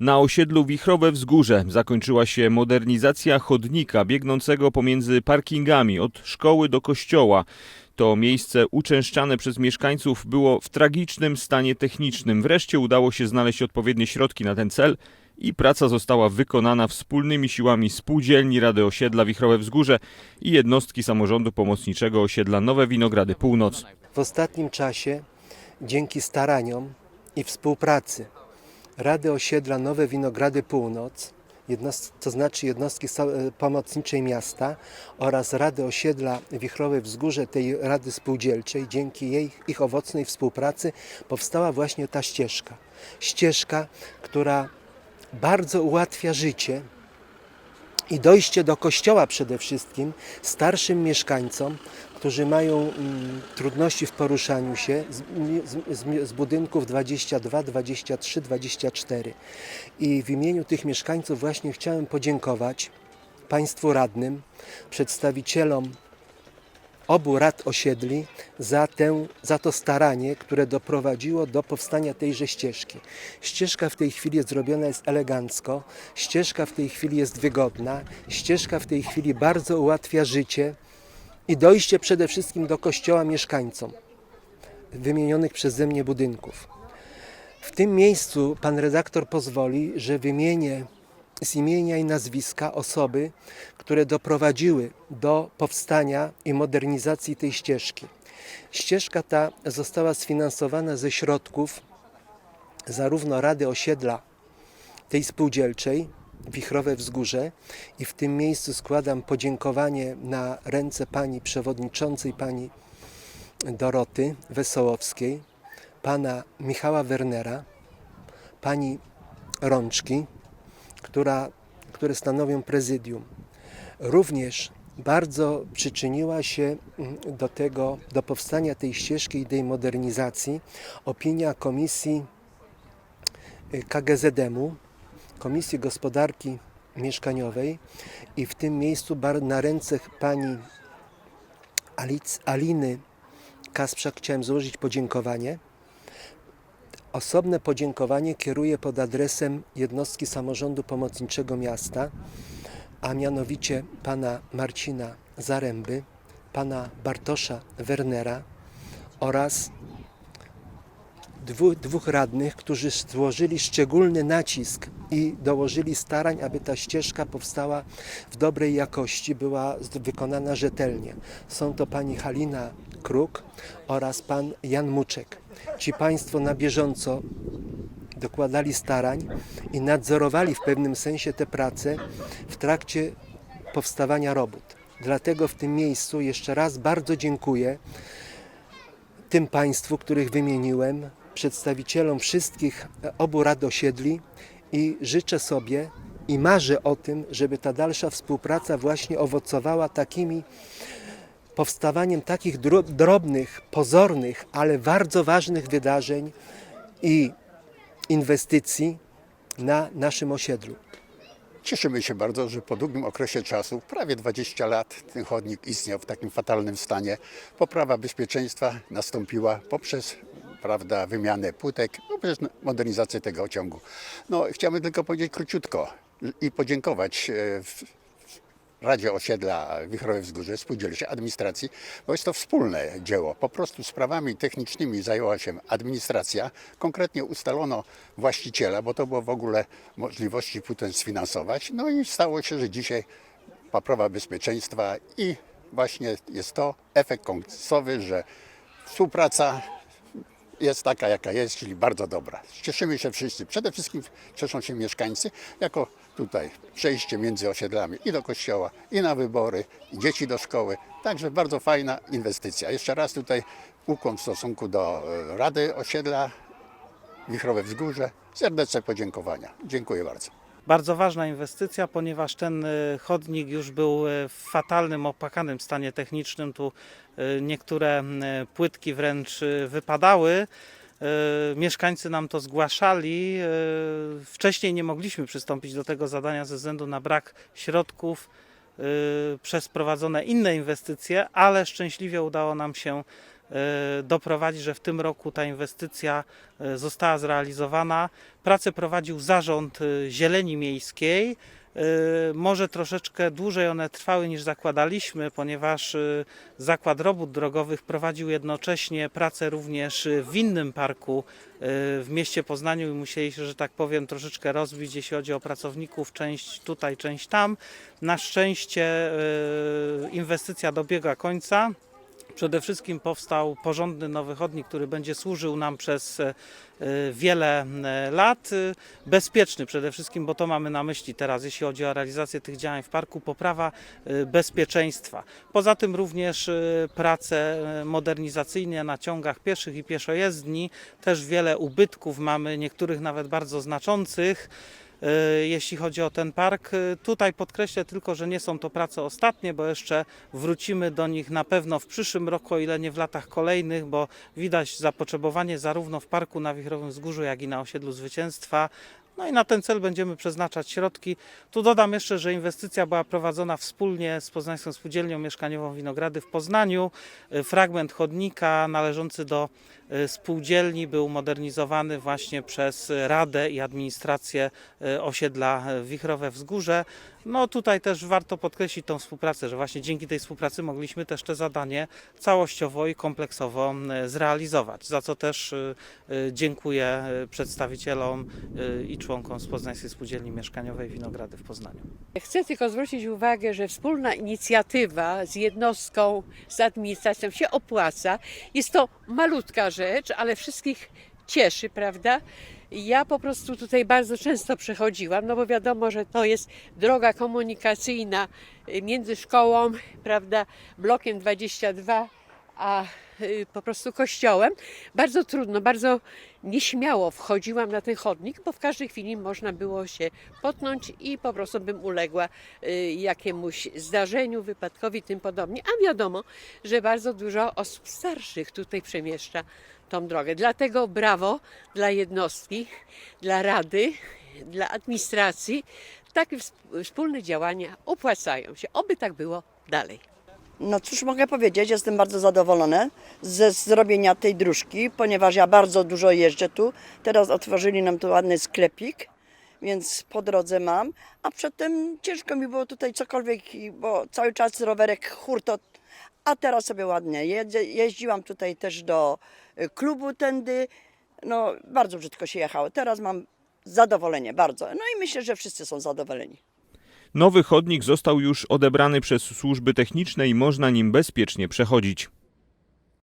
Na osiedlu Wichrowe Wzgórze zakończyła się modernizacja chodnika biegnącego pomiędzy parkingami od szkoły do kościoła. To miejsce uczęszczane przez mieszkańców było w tragicznym stanie technicznym. Wreszcie udało się znaleźć odpowiednie środki na ten cel i praca została wykonana wspólnymi siłami spółdzielni Rady Osiedla Wichrowe Wzgórze i jednostki samorządu pomocniczego osiedla Nowe Winogrady Północ. W ostatnim czasie, dzięki staraniom i współpracy Rady Osiedla Nowe Winogrady Północ, jednost- to znaczy jednostki e, pomocniczej miasta oraz Rady Osiedla Wichrowe Wzgórze, tej Rady Spółdzielczej, dzięki jej, ich owocnej współpracy powstała właśnie ta ścieżka. Ścieżka, która bardzo ułatwia życie i dojście do kościoła przede wszystkim starszym mieszkańcom, którzy mają mm, trudności w poruszaniu się z, z, z, budynków 22, 23, 24. I w imieniu tych mieszkańców właśnie chciałem podziękować Państwu radnym, przedstawicielom obu rad osiedli za, tę, za to staranie, które doprowadziło do powstania tejże ścieżki. Ścieżka w tej chwili zrobiona jest elegancko, ścieżka w tej chwili jest wygodna, ścieżka w tej chwili bardzo ułatwia życie i dojście przede wszystkim do kościoła mieszkańcom wymienionych przeze mnie budynków. W tym miejscu pan redaktor pozwoli, że wymienię z imienia i nazwiska osoby, które doprowadziły do powstania i modernizacji tej ścieżki. Ścieżka ta została sfinansowana ze środków zarówno Rady Osiedla tej spółdzielczej, Wichrowe Wzgórze i w tym miejscu składam podziękowanie na ręce pani przewodniczącej, pani Doroty Wesołowskiej, pana Michała Wernera, pani Rączki, która, które stanowią prezydium. Również bardzo przyczyniła się mm, do tego, do powstania tej ścieżki i tej modernizacji opinia Komisji y, KGZM-u, Komisji Gospodarki Mieszkaniowej i w tym miejscu na ręce pani Alic, Aliny Kasprzak chciałem złożyć podziękowanie. Osobne podziękowanie kieruję pod adresem jednostki samorządu pomocniczego miasta, a mianowicie pana Marcina Zaręby, pana Bartosza Wernera oraz dwóch, dwóch radnych, którzy złożyli szczególny nacisk i dołożyli starań, aby ta ścieżka powstała w dobrej jakości, była wykonana rzetelnie. Są to pani Halina Kruk oraz pan Jan Muczek. Ci państwo na bieżąco dokładali starań i nadzorowali w pewnym sensie te prace w trakcie powstawania robót. Dlatego w tym miejscu jeszcze raz bardzo dziękuję tym państwu, których wymieniłem, przedstawicielom wszystkich obu rad osiedli i życzę sobie i marzę o tym, żeby ta dalsza współpraca właśnie owocowała takimi powstawaniem takich dro- drobnych, pozornych, ale bardzo ważnych wydarzeń i inwestycji na naszym osiedlu. Cieszymy się bardzo, że po długim okresie czasu, prawie 20 lat, ten chodnik istniał w takim fatalnym stanie. Poprawa bezpieczeństwa nastąpiła poprzez prawda, wymianę płytek, poprzez modernizację tego ciągu. No, chciałbym tylko powiedzieć króciutko i podziękować e, Radzie Osiedla Wichrowe Wzgórze, Spółdzielczej Administracji, bo jest to wspólne dzieło. Po prostu sprawami technicznymi zajęła się administracja. Konkretnie ustalono właściciela, bo to było w ogóle możliwości potem sfinansować. No i stało się, że dzisiaj poprawa bezpieczeństwa i właśnie jest to efekt końcowy, że współpraca jest taka, jaka jest, czyli bardzo dobra. Cieszymy się wszyscy. Przede wszystkim cieszą się mieszkańcy, jako tutaj przejście między osiedlami i do kościoła, i na wybory, i dzieci do szkoły. Także bardzo fajna inwestycja. Jeszcze raz tutaj ukłon w stosunku do e, Rady Osiedla Wichrowe Wzgórze. Serdeczne podziękowania. Dziękuję bardzo. Bardzo ważna inwestycja, ponieważ ten y, chodnik już był y, w fatalnym, opłakanym stanie technicznym. Tu y, niektóre płytki wręcz wypadały. Mieszkańcy nam to zgłaszali. Wcześniej nie mogliśmy przystąpić do tego zadania ze względu na brak środków przez prowadzone inne inwestycje, ale szczęśliwie udało nam się doprowadzić, że w tym roku ta inwestycja e, została zrealizowana. Pracę prowadził Zarząd e, Zieleni Miejskiej. E, Może troszeczkę dłużej one trwały niż zakładaliśmy, ponieważ e, Zakład Robót Drogowych prowadził jednocześnie pracę również w innym parku e, w mieście Poznaniu i musieli się, że tak powiem, troszeczkę rozbić, jeśli chodzi o pracowników, część tutaj, część tam. Na szczęście e, inwestycja dobiega końca. Przede wszystkim powstał porządny nowy chodnik, który będzie służył nam przez e, wiele e, lat. E, Bezpieczny przede wszystkim, bo to mamy na myśli teraz, jeśli chodzi o realizację tych działań w parku, poprawa e, bezpieczeństwa. Poza tym również e, prace e, modernizacyjne na ciągach pieszych i pieszojezdni. Też wiele ubytków mamy, niektórych nawet bardzo znaczących e, jeśli chodzi o ten park. E, Tutaj podkreślę tylko, że nie są to prace ostatnie, bo jeszcze wrócimy do nich na pewno w przyszłym roku, o ile nie w latach kolejnych, bo widać zapotrzebowanie zarówno w parku na Wichrowym Wzgórzu, jak i na osiedlu Zwycięstwa. No i na ten cel będziemy przeznaczać środki. Tu dodam jeszcze, że inwestycja była prowadzona wspólnie z Poznańską Spółdzielnią Mieszkaniową Winogrady w Poznaniu. E, Fragment chodnika należący do e, spółdzielni był modernizowany właśnie przez Radę i administrację e, osiedla e, Wichrowe Wzgórze. No tutaj też warto podkreślić tą współpracę, że właśnie dzięki tej współpracy mogliśmy też te zadanie całościowo i kompleksowo e, zrealizować, za co też e, dziękuję przedstawicielom i członkom z Poznańskiej Spółdzielni Mieszkaniowej Winogrady w Poznaniu. Chcę tylko zwrócić uwagę, że wspólna inicjatywa z jednostką, z administracją się opłaca. Jest to malutka rzecz, ale wszystkich cieszy, prawda? Ja po prostu tutaj bardzo często przechodziłam, no bo wiadomo, że to jest droga komunikacyjna między szkołą, prawda, blokiem 22, a y, po prostu kościołem. Bardzo trudno, bardzo nieśmiało wchodziłam na ten chodnik, bo w każdej chwili można było się potknąć i po prostu bym uległa y, jakiemuś zdarzeniu, wypadkowi tym podobnie. A wiadomo, że bardzo dużo osób starszych tutaj przemieszcza tą drogę. Dlatego brawo dla jednostki, dla rady, dla administracji. Takie wsp- wspólne działania opłacają się. Oby tak było dalej. No cóż mogę powiedzieć, jestem bardzo zadowolona ze zrobienia tej dróżki, ponieważ ja bardzo dużo jeżdżę tu. Teraz otworzyli nam tu ładny sklepik, więc po drodze mam. A przedtem ciężko mi było tutaj cokolwiek, bo cały czas rowerek hurtot, a teraz sobie ładnie jeździłam tutaj też do y, klubu tędy. No bardzo brzydko się jechało. Teraz mam zadowolenie, bardzo. No i myślę, że wszyscy są zadowoleni. Nowy chodnik został już odebrany przez służby techniczne i można nim bezpiecznie przechodzić.